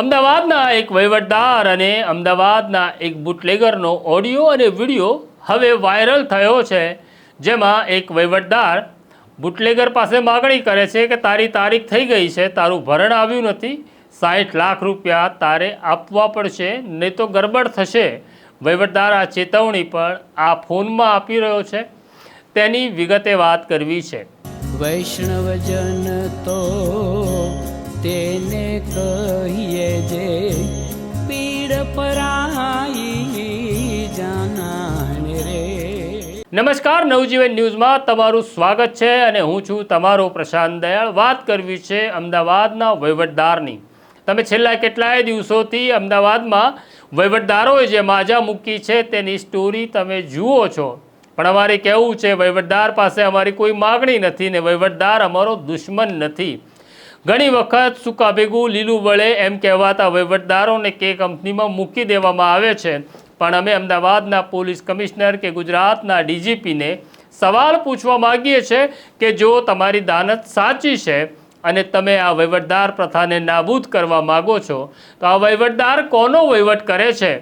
અમદાવાદના એક વહીવટદાર અને અમદાવાદના એક બુટલેગરનો ઓડિયો અને વીડિયો હવે વાયરલ થયો છે, જેમાં એક વહીવટદાર બુટલેગર પાસે માગણી કરે છે કે તારી તારીખ થઈ ગઈ છે, તારું ભરણ આવ્યું નથી સાઠ લાખ રૂપિયા તારે આપવા પડશે, નહીં તો ગરબડ થશે. વહીવટદાર આ ચેતવણી પણ આ ફોનમાં આપી રહ્યો છે. તેની વિગતે વાત કરવી છે. વૈષ્ણવજન તો તેને કહીએ જે પીડ પરાઈ જાનાને રે. નમસ્કાર, નવજીવન ન્યૂઝમાં તમારું સ્વાગત છે અને હું છું તમારો પ્રશાંત દયાળ. વાત કરવી છે અમદાવાદના વહીવટદારની. તમે છેલ્લા કેટલાય દિવસોથી અમદાવાદમાં વહીવટદારોએ જે માજા મૂકી છે તેની સ્ટોરી તમે જુઓ છો. પણ અમારે કહેવું છે, વહીવટદાર પાસે અમારી કોઈ માગણી નથી ને વહીવટદાર અમારો દુશ્મન નથી. ઘણી વખત સૂકા ભેગું લીલું વળે એમ કહેવાતા વહીવટદારોને કે કંપનીમાં મૂકી દેવામાં આવે છે. પણ અમે અમદાવાદના પોલીસ કમિશનર કે ગુજરાતના ડીજીપીને સવાલ પૂછવા માગીએ છીએ કે જો તમારી દાનત સાચી છે અને તમે આ વહીવટદાર પ્રથાને નાબૂદ કરવા માગો છો, તો આ વહીવટદાર કોનો વહીવટ કરે છે?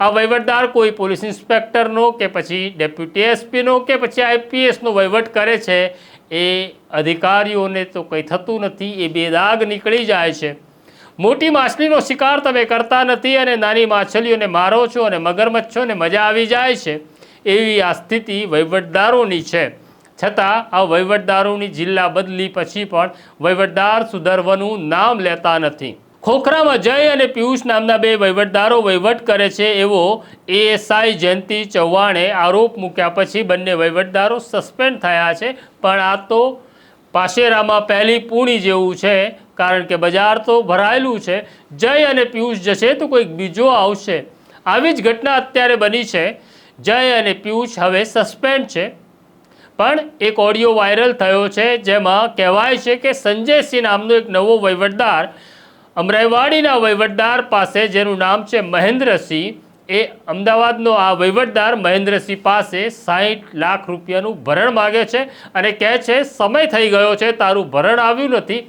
આ વહીવટદાર કોઈ પોલીસ ઇન્સ્પેક્ટરનો કે પછી ડેપ્યુટી એસપીનો કે પછી આઈપીએસનો વહીવટ કરે છે? એ અધિકારીઓને તો કંઈ થતું નથી, એ બેદાગ નીકળી જાય છે. મોટી માછલીનો શિકાર તમે કરતા નથી અને નાની માછલીઓને મારો છો અને મગરમચ્છોને મજા આવી જાય છે. એવી આ સ્થિતિ વહીવટદારોની છે. છતાં આ વહીવટદારોની જિલ્લા બદલી પછી પણ વહીવટદાર સુધરવાનું નામ લેતા નથી. ખોખરામાં જય અને પિયુષ નામના બે વહીવટદારો વહીવટ કરે છે એવો એએસઆઈ જયંતિ ચૌહાણે આરોપ મૂક્યા પછી બંને વહીવટદારો સસ્પેન્ડ થયા છે. પણ આ તો પાશેરામાં પહેલી પૂણી જેવું છે, કારણ કે બજાર તો ભરાયેલું છે. જય અને પિયુષ જશે તો કોઈક બીજો આવશે. આવી જ ઘટના અત્યારે બની છે. જય અને પિયુષ હવે સસ્પેન્ડ છે. પણ એક ઓડિયો વાયરલ થયો છે, જેમાં કહેવાય છે કે સંજયસિંહ નામનો એક નવો વહીવટદાર અમરાઈવાડીના વહીવટદાર પાસે, જેનું નામ છે મહેન્દ્રસિંહ, એ અમદાવાદનો આ વહીવટદાર મહેન્દ્રસિંહ પાસે સાહીઠ લાખ રૂપિયાનું ભરણ માગે છે અને કહે છે, સમય થઈ ગયો છે, તારું ભરણ આવ્યું નથી.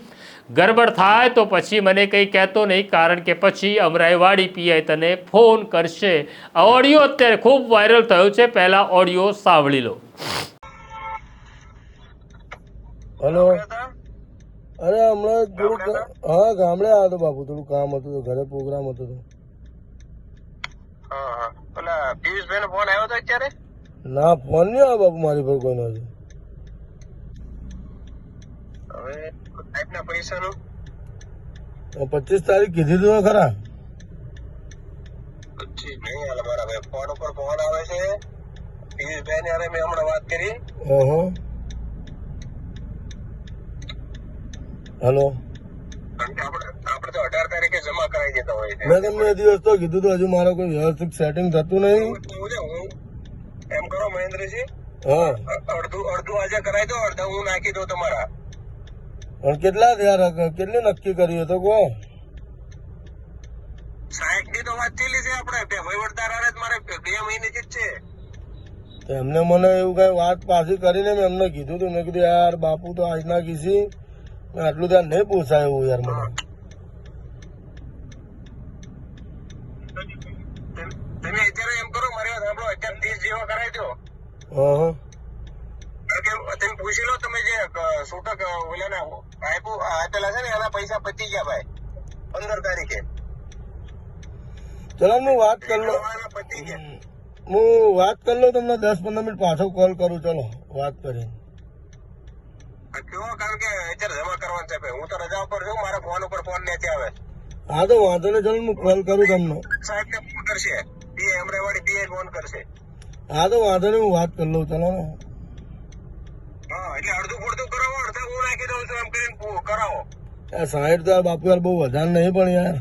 ગરબડ થાય તો પછી મને કંઈ કહેતો નહીં, કારણ કે પછી અમરાઈવાડી પીઆઈ તને ફોન કરશે. આ ઓડિયો અત્યારે ખૂબ વાયરલ થયો છે. પહેલાં ઓડિયો સાંભળી લો. હલો. અરે હમણાં થોડુંક હા ગામડે આવ્યો હતો બાપુ થોડું કામ હતું તો ઘરે પ્રોગ્રામ હતો તો. પેલા પિયુષભાઈ નો ફોન આવ્યો હતો અત્યારે? ના ફોન નહીં આવ્યો બાપુ મારી પર કોઈનો હજુ. હવે સાહેબ ના પૈસા નું પચીસ તારીખ કીધી તું ખરા? પછી નહીં હાલે મારા ભાઈ. ફોન ઉપર ફોન આવે છે. પિયુષભાઈ ને અરે મેં હમણાં વાત કરી. ઓહો હલો કારણ કે આપણે આપણે તો અઢાર તારીખે જમા કરાવી દેતા હોય છે. મેં તમને દિવસ તો કીધું હતું હજુ મારે કોઈ વ્યવસ્થિત સેટિંગ થતું નહીં. હું છે, હું એમ કરો મહેન્દ્રજી. હા. અડધું અડધું આજે કરાવી દો અડધા હું નાખી દઉં તમારા. પણ કેટલા થયા રકમ? કેટલી નક્કી કરી તો કહો. સાહેબની તો વાત થયેલી છે આપણે. બે વહીવટદાર હારે મારે બે મહિને જ છે. એમને મને એવું કઈ વાત પાછી કરીને મેં એમને કીધું હતું મેં કીધું યાર બાપુ તો આજના કીધી. આટલું ધ્યાન નહીં પૂછાય એવું યાર મને. તમે અત્યારે એમ કરો મારી વાત સાંભળો અત્યારે ત્રીસ જેવા કરાવી દો તમે પૂછી લો તમે જે છૂટક ઓલાના આપ્યું આપેલા છે ને એના પૈસા પતી ગયા ભાઈ પંદર તારીખે. ચલો હું વાત કરી લો પતી ગયા. હું વાત કરી લઉં તમને દસ પંદર મિનિટ પાછો કોલ કરું ચલો વાત કરી આ કારણ કે અત્યારે જમા કરવાનું છે હું તો રજા ઉપર છું મારા ફોન ઉપર ફોન નથી આવે. હા તો વાંધો નહીં ચલો હું કોલ કરું તમને. સાહેબ ને ફોન કરશે પીએ અમરેવાડી પીએ ફોન કરશે. હા તો વાંધો નહીં હું વાત કરી લઉં ચલો ને હા એટલે અડધું પડધું કરાવો અડધું હું નાખી દઉં છું એમ કરીને કરાવો. યાર તો બાપુ યાર બહુ વધારે નહીં પણ યાર.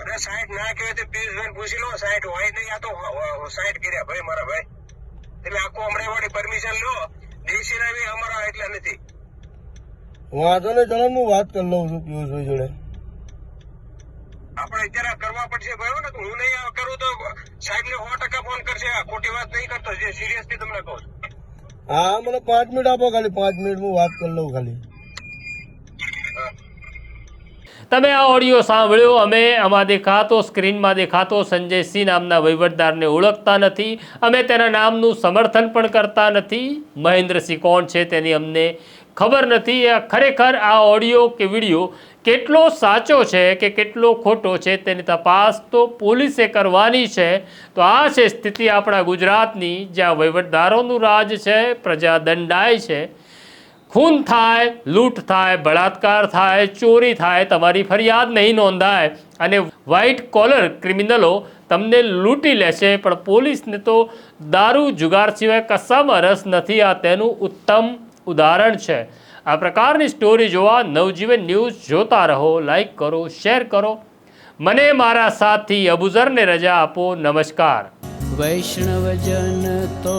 અરે સાહેબ ના કહેવાય તો પિયુષભાઈ પૂછી લો સાહેબ હોય નહીં આ તો સાહેબ કર્યા ભાઈ મારા ભાઈ. એટલે આખું અમરેવાડી પરમિશન લો. બી અમારા એટલે નથી. વાંધો નહીં ચાલો હું વાત કરી લઉં છું પિયુષભાઈ જોડે. આપણે અત્યારે કરવા પડશે ભાઈ ને હું નહીં આ કરું તો સાહેબ ને સો ટકા ફોન કરશે. આ ખોટી વાત નહીં કરતો જે સિરિયસલી તમને કહું. હા મને પાંચ મિનિટ આપો ખાલી પાંચ મિનિટ હું વાત કરી લઉં ખાલી. તમે આ ઓડિયો સાંભળ્યો, અમે આમાં દેખાતો સ્ક્રીનમાં દેખાતો સંજયસિંહ નામના વહીવટદારને ઓળખતા નથી, અમે તેના નામનું સમર્થન પણ કરતા નથી. મહેન્દ્રસિંહ કોણ છે તેની અમને ખબર નથી. આ ખરેખર આ ઓડિયો કે વીડિયો કેટલો સાચો છે કે કેટલો ખોટો છે તેની તપાસ તો પોલીસે કરવાની છે. તો આ છે સ્થિતિ આપણા ગુજરાતની, જ્યાં વહીવટદારોનું રાજ છે પ્રજા દંડાય છે. ખૂન થાય, લૂંટ થાય, બળાત્કાર થાય, ચોરી થાય, તમારી ફરિયાદ નહીં નોંધાય અને વ્હાઇટ કોલર ક્રિમિનલો તમને લૂંટી લેશે, પણ પોલીસને તો દારૂ જુગાર સિવાય કશામાં રસ નથી, આ તેનું ઉત્તમ ઉદાહરણ છે. આ પ્રકારની સ્ટોરી જોવા નવજીવન ન્યૂઝ જોતા રહો લાઈક કરો શેર કરો. મને મારા સાથી અબુઝરને રજા આપો, નમસ્કાર. વૈષ્ણવજન તો